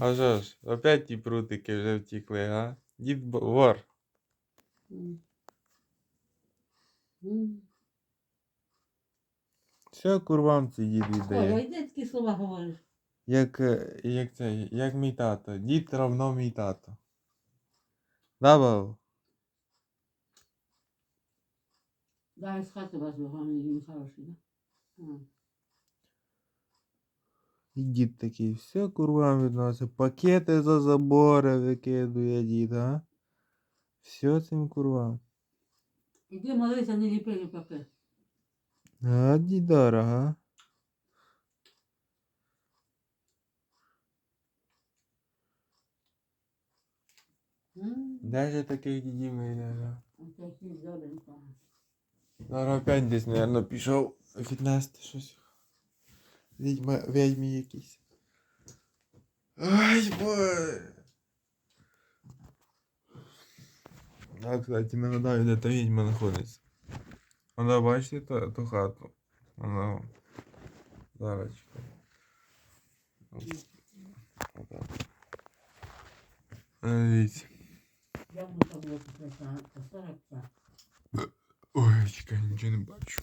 А що ж, опять ті прутики вже втікли, а? Дід вор. М. Курвам цей дід Ой, віддає. ой, де такі слова говориш? Як, е, як цей, як мій тато. Дід равно мій тато. Да, бабу? Дай з хати вас вигонить, він хороший, да? І дід такий, все курвам відносить. Пакети за забори викидує дід, а? Все цим курвам. Іди молися, не ліпи ліпаки. А, дідара, га? Ж таких дідів не добрий, так. Зараз опять десь, наверное, пішов віднести щось. Відьма, відьмі якісь. Ай, боже. А, кстати, нагадаю, де та відьма знаходиться. Вона, бачите, ту, ту хату. Вона. вон. Зараз чекай. Ось. Отак. А, Дивіться. Як ми там було після 40 Ой, чекай, нічого не бачу.